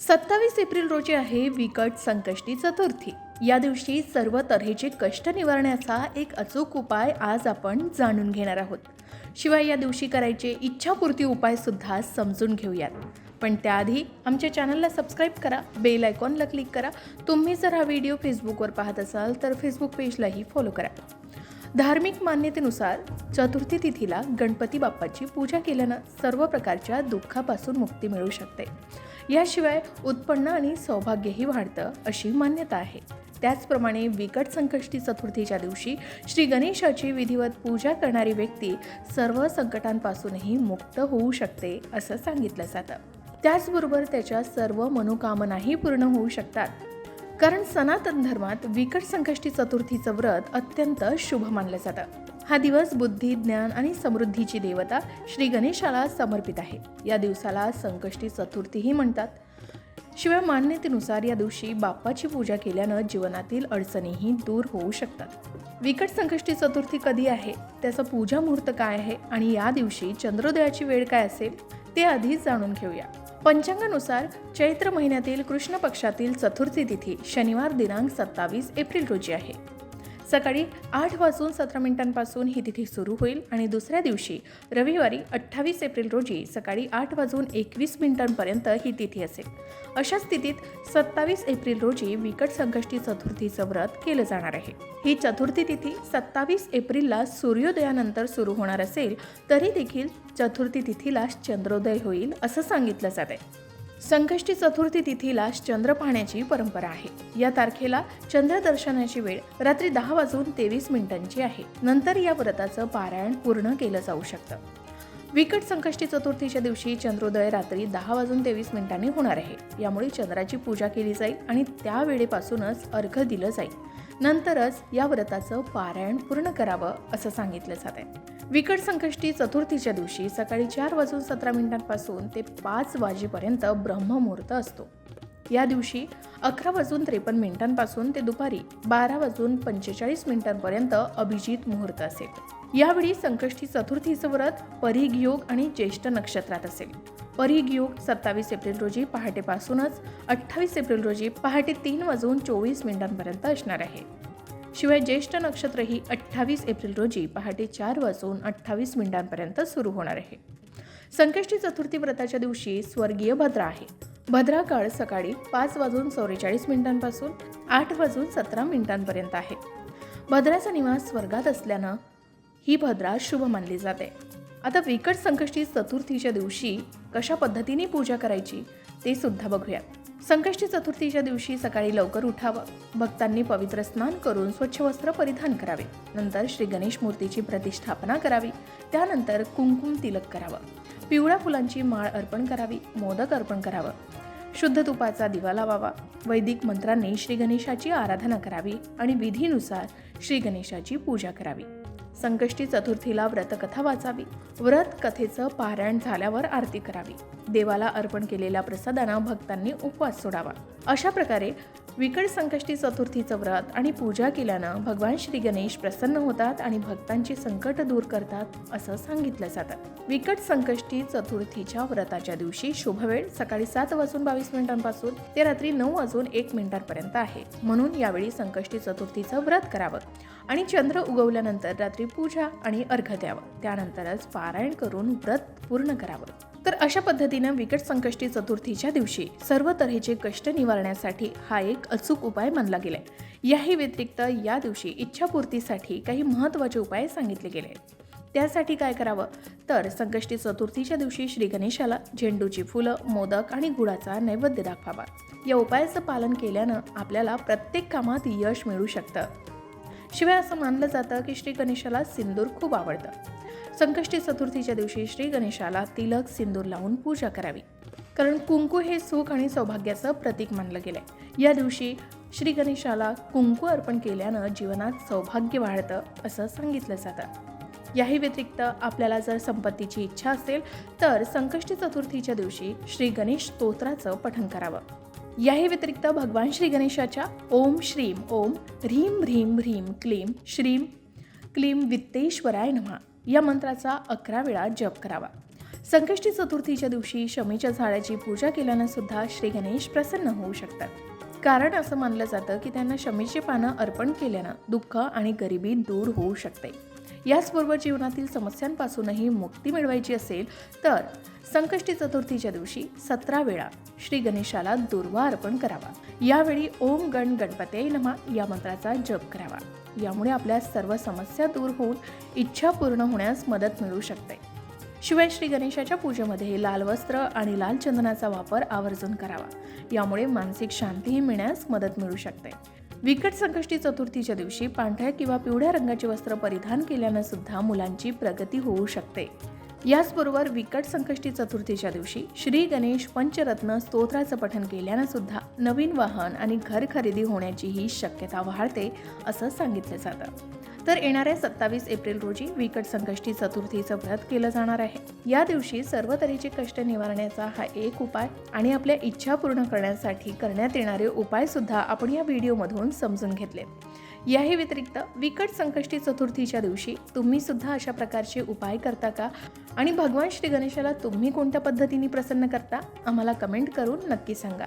सत्तावीस एप्रिल रोजी आहे विकट संकष्टी चतुर्थी या दिवशी सर्व तऱ्हेचे कष्ट निवारण्याचा एक अचूक उपाय आज आपण जाणून घेणार आहोत. शिवाय या दिवशी करायचे इच्छापूर्ती उपाय सुद्धा समजून घेऊयात. पण त्याआधी आमच्या चॅनलला सबस्क्राईब करा बेल आयकॉनला क्लिक करा. तुम्ही जर हा व्हिडिओ फेसबुकवर पाहत असाल तर फेसबुक पेजलाही फॉलो करा. धार्मिक मान्यतेनुसार चतुर्थी तिथीला गणपती बाप्पाची पूजा केल्यानं सर्व प्रकारच्या दुःखापासून मुक्ती मिळू शकते. याशिवाय उत्पन्न आणि सौभाग्यही वाढतं अशी मान्यता आहे. त्याचप्रमाणे विकट संकष्टी चतुर्थीच्या दिवशी श्री गणेशाची विधिवत पूजा करणारी व्यक्ती सर्व संकटांपासूनही मुक्त होऊ शकते असं सांगितलं जातं. त्याचबरोबर त्याच्या सर्व मनोकामनाही पूर्ण होऊ शकतात. कारण सनातन धर्मात विकट संकष्टी चतुर्थीचं व्रत अत्यंत शुभ मानलं जातं. हा दिवस बुद्धी ज्ञान आणि समृद्धीची देवता श्री गणेशाला समर्पित आहे. या दिवसाला संकष्टी चतुर्थीही म्हणतात. शिवाय मान्यतेनुसार या दिवशी बाप्पाची पूजा केल्यानं जीवनातील अडचणीही दूर होऊ शकतात. विकट संकष्टी चतुर्थी कधी आहे? त्याचा पूजा मुहूर्त काय आहे? आणि या दिवशी चंद्रोदयाची वेळ काय असेल? ते आधीच जाणून घेऊया. पंचांगानुसार चैत्र महिन्यातील कृष्ण पक्षातील चतुर्थी तिथी शनिवार दिनांक सत्तावीस एप्रिल रोजी आहे. सकाळी आठ वाजून सतरा मिनिटांपासून ही तिथी सुरू होईल आणि दुसऱ्या दिवशी रविवारी अठ्ठावीस एप्रिल रोजी सकाळी आठ वाजून एकवीस मिनिटांपर्यंत ही तिथी असेल. अशा स्थितीत सत्तावीस एप्रिल रोजी विकट संकष्टी चतुर्थीचं व्रत केलं जाणार आहे. ही चतुर्थी तिथी सत्तावीस एप्रिलला सूर्योदयानंतर सुरू होणार असेल तरी देखील चतुर्थी तिथीला चंद्रोदय होईल असं सांगितलं जात आहे संकष्टी चतुर्थी तिथीला चंद्र पाहण्याची परंपरा आहे. या तारखेला चंद्र दर्शनाची वेळ रात्री दहा वाजून तेवीस मिनिटांची आहे. नंतर या व्रताचं पारायण पूर्ण केलं जाऊ शकतं. विकट संकष्टी चतुर्थीच्या दिवशी चंद्रोदय रात्री दहा वाजून तेवीस मिनिटांनी होणार आहे. यामुळे चंद्राची पूजा केली जाईल आणि त्या वेळेपासूनच अर्घ दिलं जाईल. नंतरच या व्रताचं पारायण पूर्ण करावं असं सांगितलं जात आहे विकट संकष्टी चतुर्थीच्या दिवशी सकाळी चार वाजून सतरा मिनिटांपासून ते पाच वाजेपर्यंत ब्रह्ममुहूर्त असतो. या दिवशी अकरा वाजून त्रेपन्न मिनिटांपासून ते दुपारी बारा वाजून पंचेचाळीस मिनिटांपर्यंत अभिजित मुहूर्त असेल. यावेळी संकष्टी चतुर्थीचं व्रत परीघ योग आणि ज्येष्ठ नक्षत्रात असेल. परीघ योग सत्तावीस एप्रिल रोजी पहाटेपासूनच अठ्ठावीस एप्रिल रोजी पहाटे तीन वाजून चोवीस मिनिटांपर्यंत असणार आहे. शिवाय ज्येष्ठ नक्षत्र ही अठ्ठावीस एप्रिल रोजी पहाटे चार वाजून अठ्ठावीस मिनिटांपर्यंत सुरू होणार आहे. संकष्टी चतुर्थी व्रताच्या दिवशी स्वर्गीय भद्रा आहे. भद्रा काळ सकाळी पाच वाजून चौवेचाळीस मिनिटांपासून आठ वाजून सतरा मिनिटांपर्यंत आहे. भद्राचा निवास स्वर्गात असल्यानं ही भद्रा शुभ मानली जाते. आता विकट संकष्टी चतुर्थीच्या दिवशी कशा पद्धतीने पूजा करायची ते सुद्धा बघूयात. संकष्टी चतुर्थीच्या दिवशी सकाळी लवकर उठावं. भक्तांनी पवित्र स्नान करून स्वच्छ वस्त्र परिधान करावे. नंतर श्री गणेश मूर्तीची प्रतिष्ठापना करावी. त्यानंतर कुंकुम तिलक करावं. पिवळ्या फुलांची माळ अर्पण करावी. मोदक अर्पण करावं. शुद्ध तुपाचा दिवा लावावा. वैदिक मंत्रांनी श्री गणेशाची आराधना करावी आणि विधीनुसार श्री गणेशाची पूजा करावी. संकष्टी चतुर्थीला व्रतकथा वाचावी. व्रत कथेचं पारायण झाल्यावर आरती करावी. देवाला अर्पण केलेल्या प्रसादानं भक्तांनी उपवास सोडावा. अशा प्रकारे विकट संकष्टी चतुर्थीचं व्रत आणि पूजा केल्यानं भगवान श्री गणेश प्रसन्न होतात आणि भक्तांची संकट दूर करतात असं सांगितलं जातं. विकट संकष्टी चतुर्थीच्या व्रताच्या दिवशी शुभवेळ सकाळी सात वाजून बावीस मिनिटांपासून ते रात्री नऊ वाजून एक मिनिटांपर्यंत आहे. म्हणून यावेळी संकष्टी चतुर्थीचं व्रत करावं आणि चंद्र उगवल्यानंतर रात्री पूजा आणि अर्घ द्यावं. त्यानंतरच पारायण करून व्रत पूर्ण करावं. तर अशा पद्धतीनं विकट संकष्टी चतुर्थीच्या दिवशी सर्व तऱ्हेचे कष्ट निवारण्यासाठी हा एक अचूक उपाय मानला गेलाय. याही व्यतिरिक्त या दिवशी इच्छापूर्तीसाठी काही महत्त्वाचे उपाय सांगितले गेले. त्यासाठी काय करावं? तर संकष्टी चतुर्थीच्या दिवशी श्री गणेशाला झेंडूची फुलं मोदक आणि गुळाचा नैवेद्य दाखवावा. या उपायाचं पालन केल्यानं आपल्याला प्रत्येक कामात यश मिळू शकतं. शिवाय असं मानलं जातं की श्री गणेशाला सिंदूर खूप आवडतं. संकष्टी चतुर्थीच्या दिवशी श्री गणेशाला तिलक सिंदूर लावून पूजा करावी. कारण कुंकू हे सुख आणि सौभाग्याचं प्रतीक मानलं गेलंय. या दिवशी श्री गणेशाला कुंकू अर्पण केल्यानं जीवनात सौभाग्य वाढतं असं सांगितलं जातं. याही व्यतिरिक्त आपल्याला जर संपत्तीची इच्छा असेल तर संकष्टी चतुर्थीच्या दिवशी श्री गणेश स्तोत्राचं पठण करावं. याही व्यतिरिक्त भगवान श्री गणेशाच्या ओम श्रीम ओम ह्रीम ह्रीम ह्रीम क्लीम श्रीम क्लीम वित्तेश्वराय नमः. या मंत्राचा अकरा वेळा जप करावा. संकष्टी चतुर्थीच्या दिवशी शमीच्या झाडाची पूजा केल्यानं सुद्धा श्री गणेश प्रसन्न होऊ शकतात. कारण असं मानलं जातं की त्यांना शमीची पानं अर्पण केल्यानं दुःख आणि गरिबी दूर होऊ शकते. याचबरोबर जीवनातील समस्यांपासूनही मुक्ती मिळवायची असेल तर संकष्टी चतुर्थीच्या दिवशी सतरा वेळा श्री गणेशाला दुर्वा अर्पण करावा. यावेळी ओम गण गणपते नमा या मंत्राचा जप करावा. यामुळे आपल्या सर्व समस्या दूर होऊन इच्छा पूर्ण होण्यास मदत मिळू शकते. शिवाय श्री गणेशाच्या पूजेमध्ये लाल वस्त्र आणि लाल चंदनाचा वापर आवर्जून करावा. यामुळे मानसिक शांतीही मिळण्यास मदत मिळू शकते. विकट संकष्टी चतुर्थीच्या दिवशी पांढऱ्या किंवा पिवळ्या रंगाचे वस्त्र परिधान केल्यानं सुद्धा मुलांची प्रगती होऊ शकते. याचबरोबर विकट संकष्टी चतुर्थीच्या दिवशी श्री गणेश पंचरत्न स्तोत्राचं पठन केल्यानं सुद्धा नवीन वाहन आणि घर खरेदी होण्याचीही शक्यता वाढते असं सांगितलं जातं. तर येणाऱ्या सत्तावीस एप्रिल रोजी विकट संकष्टी चतुर्थीचं व्रत केलं जाणार आहे. या दिवशी सर्व तऱ्हेचे कष्ट निवारण्याचा हा एक उपाय आणि आपल्या इच्छा पूर्ण करण्यासाठी करण्यात येणारे उपाय सुद्धा आपण या व्हिडिओमधून समजून घेतले. याही व्यतिरिक्त विकट संकष्टी चतुर्थीच्या दिवशी तुम्ही सुद्धा अशा प्रकारचे उपाय करता का? आणि भगवान श्री गणेशाला तुम्ही कोणत्या पद्धतीने प्रसन्न करता? आम्हाला कमेंट करून नक्की सांगा.